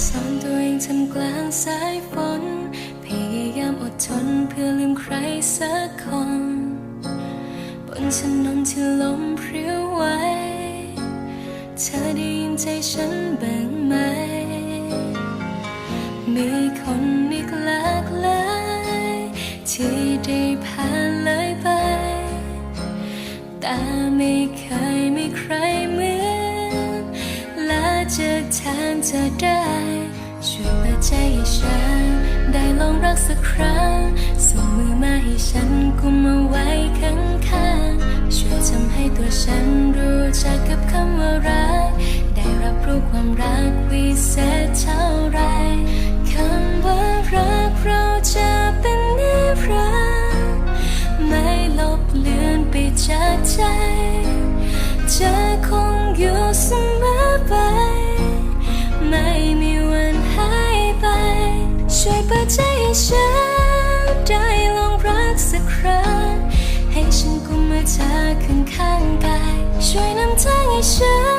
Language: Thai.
สอนตัวเองทำกลางสายฝน พยายามอดทนเพื่อลืมใครสักคน บนถนนที่ลมพริ้วไหวเธอได้ยินใจฉันบ้างไหม มีคนอีกหลากหลายที่ได้ผ่านเลยไป แต่ไม่เคย จะแทนเธอได้ ช่วยเปิดใจให้ฉัน ได้ลองรักสักครั้งส่งมือมาให้ฉันกุมเอาไว้ข้างข้างๆช่วยทำให้ตัวฉันรู้จักกับคำว่ารัก งให้ฉัน